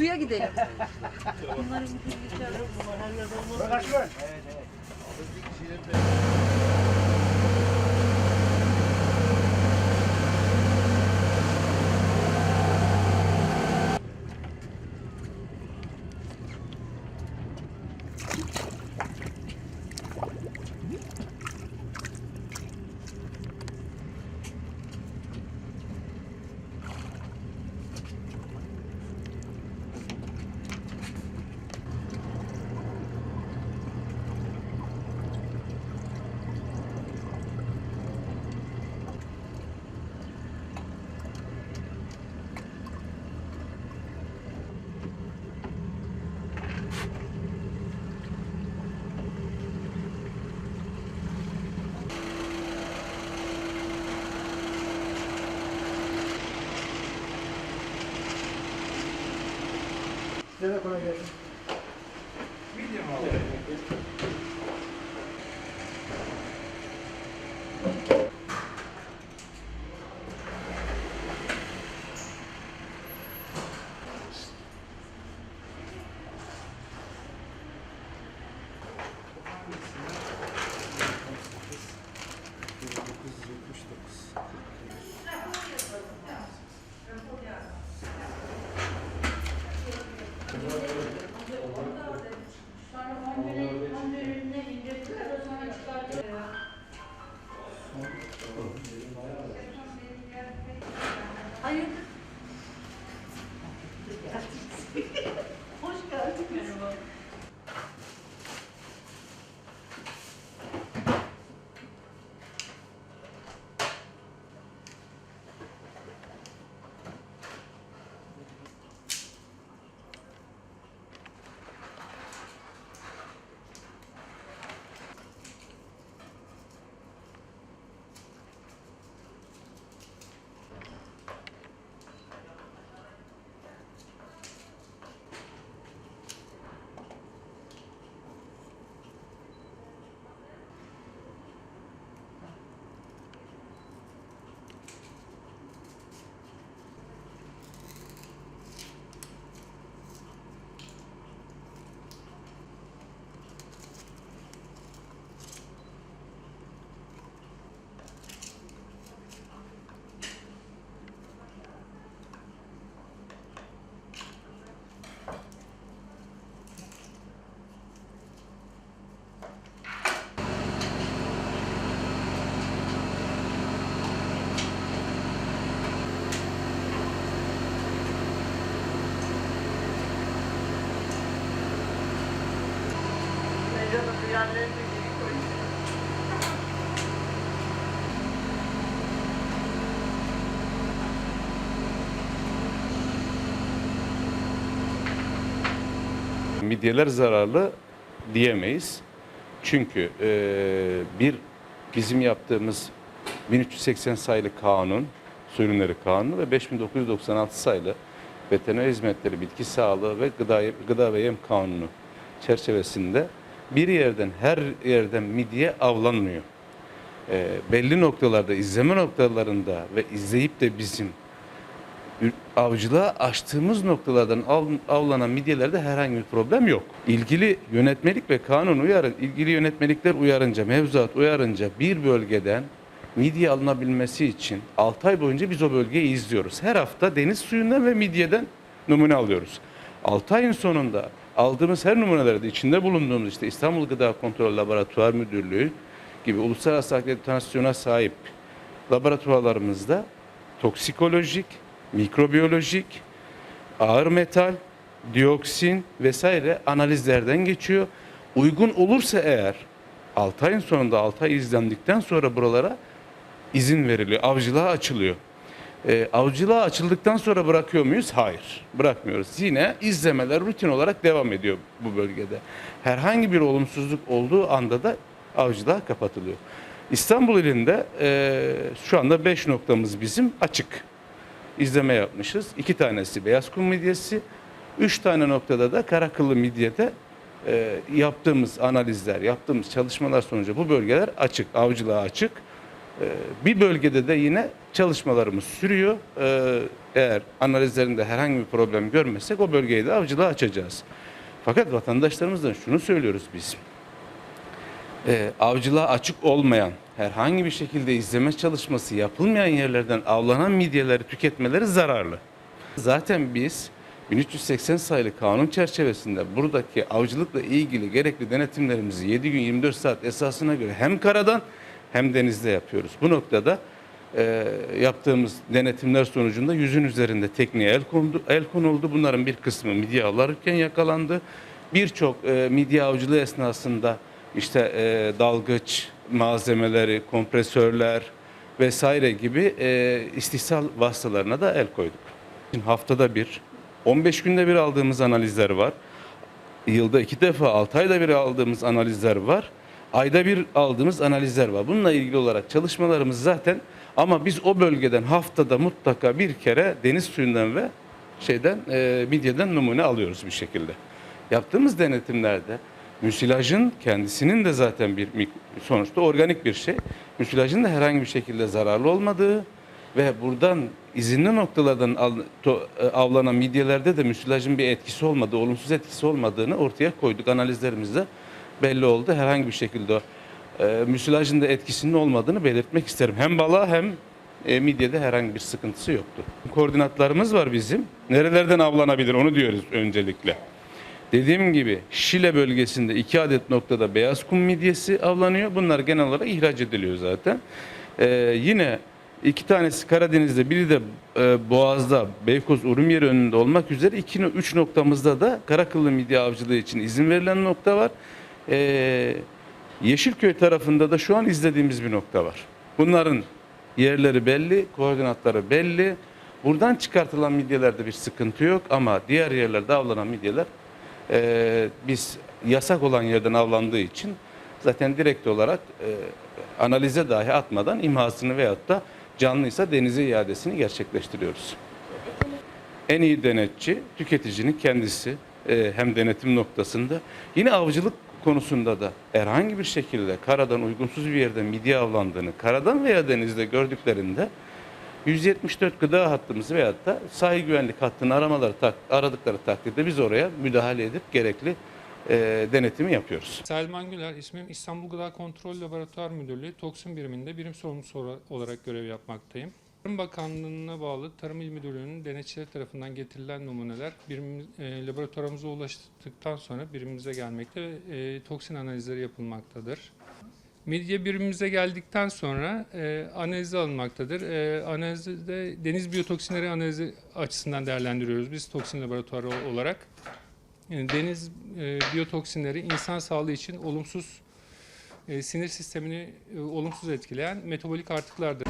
Suya gidelim. Bunları bir geçelim. Size Ya con la Hoş geldin. Merhaba. Midyeler zararlı diyemeyiz. Çünkü e, bir bizim yaptığımız 1380 sayılı kanun, su kanunu ve 5996 sayılı veteriner hizmetleri, bitki sağlığı ve gıda, gıda ve yem kanunu çerçevesinde bir yerden her yerden midye avlanmıyor. E, belli noktalarda, izleme noktalarında ve izleyip de bizim avcılığa açtığımız noktalardan av, avlanan midyelerde herhangi bir problem yok. İlgili yönetmelik ve kanun uyarın, ilgili yönetmelikler uyarınca, mevzuat uyarınca bir bölgeden midye alınabilmesi için 6 ay boyunca biz o bölgeyi izliyoruz. Her hafta deniz suyundan ve midyeden numune alıyoruz. 6 ayın sonunda aldığımız her numunelerde içinde bulunduğumuz işte İstanbul Gıda Kontrol Laboratuvar Müdürlüğü gibi uluslararası akreditasyona sahip laboratuvarlarımızda toksikolojik, mikrobiyolojik, ağır metal, dioksin vesaire analizlerden geçiyor. Uygun olursa eğer 6 ayın sonunda 6 ay izlendikten sonra buralara izin veriliyor. Avcılığa açılıyor. Ee, avcılığa açıldıktan sonra bırakıyor muyuz? Hayır. Bırakmıyoruz. Yine izlemeler rutin olarak devam ediyor bu bölgede. Herhangi bir olumsuzluk olduğu anda da avcılığa kapatılıyor. İstanbul ilinde e, şu anda 5 noktamız bizim açık izleme yapmışız. İki tanesi beyaz kum midyesi, üç tane noktada da karakıllı midyede e, yaptığımız analizler, yaptığımız çalışmalar sonucu bu bölgeler açık, avcılığa açık. Ee, Bir bölgede de yine çalışmalarımız sürüyor. Ee, Eğer analizlerinde herhangi bir problem görmezsek o bölgeyi de avcılığa açacağız. Fakat vatandaşlarımızdan şunu söylüyoruz biz. Ee, avcılığa açık olmayan, herhangi bir şekilde izleme çalışması yapılmayan yerlerden avlanan midyeleri tüketmeleri zararlı. Zaten biz 1380 sayılı kanun çerçevesinde buradaki avcılıkla ilgili gerekli denetimlerimizi 7 gün 24 saat esasına göre hem karadan hem denizde yapıyoruz. Bu noktada e, yaptığımız denetimler sonucunda yüzün üzerinde tekneye el, kondu, el konuldu. Bunların bir kısmı midye avlarken yakalandı. Birçok e, midye avcılığı esnasında işte e, dalgıç malzemeleri, kompresörler vesaire gibi e, istihsal vasıtalarına da el koyduk. Şimdi haftada bir, 15 günde bir aldığımız analizler var. Yılda iki defa, 6 ayda bir aldığımız analizler var. Ayda bir aldığımız analizler var. Bununla ilgili olarak çalışmalarımız zaten ama biz o bölgeden haftada mutlaka bir kere deniz suyundan ve şeyden e, midyeden numune alıyoruz bir şekilde. Yaptığımız denetimlerde müsilajın kendisinin de zaten bir sonuçta organik bir şey. Müsilajın da herhangi bir şekilde zararlı olmadığı ve buradan izinli noktalardan e, avlanan midyelerde de müsilajın bir etkisi olmadığı, olumsuz etkisi olmadığını ortaya koyduk. Analizlerimizde belli oldu. Herhangi bir şekilde e, müsilajın da etkisinin olmadığını belirtmek isterim. Hem balığa hem e, midyede herhangi bir sıkıntısı yoktu. Koordinatlarımız var bizim. Nerelerden avlanabilir onu diyoruz öncelikle. Dediğim gibi Şile bölgesinde iki adet noktada beyaz kum midyesi avlanıyor. Bunlar genel olarak ihraç ediliyor zaten. Ee, yine iki tanesi Karadeniz'de, biri de e, Boğaz'da, Beykoz Urumyeri önünde olmak üzere iki, üç noktamızda da karakıllı midye avcılığı için izin verilen nokta var. Ee, Yeşilköy tarafında da şu an izlediğimiz bir nokta var. Bunların yerleri belli, koordinatları belli. Buradan çıkartılan midyelerde bir sıkıntı yok ama diğer yerlerde avlanan midyeler e, biz yasak olan yerden avlandığı için zaten direkt olarak e, analize dahi atmadan imhasını veyahut da canlıysa denize iadesini gerçekleştiriyoruz. En iyi denetçi tüketicinin kendisi e, hem denetim noktasında yine avcılık konusunda da herhangi bir şekilde karadan uygunsuz bir yerde midye avlandığını karadan veya denizde gördüklerinde 174 gıda hattımızı veyahut da sahil güvenlik hattını aramaları tak, aradıkları takdirde biz oraya müdahale edip gerekli e, denetimi yapıyoruz. Selman Güler, ismim İstanbul Gıda Kontrol Laboratuvar Müdürlüğü Toksin Biriminde birim sorumlusu olarak görev yapmaktayım. Tarım Bakanlığı'na bağlı Tarım İl Müdürlüğü'nün denetçileri tarafından getirilen numuneler birim, e, laboratuvarımıza ulaştıktan sonra birimimize gelmekte ve e, toksin analizleri yapılmaktadır. Midye birimimize geldikten sonra e, analize alınmaktadır. E, analizde deniz biyotoksinleri analizi açısından değerlendiriyoruz biz toksin laboratuvarı olarak. Yani deniz e, biyotoksinleri insan sağlığı için olumsuz e, sinir sistemini e, olumsuz etkileyen metabolik artıklardır.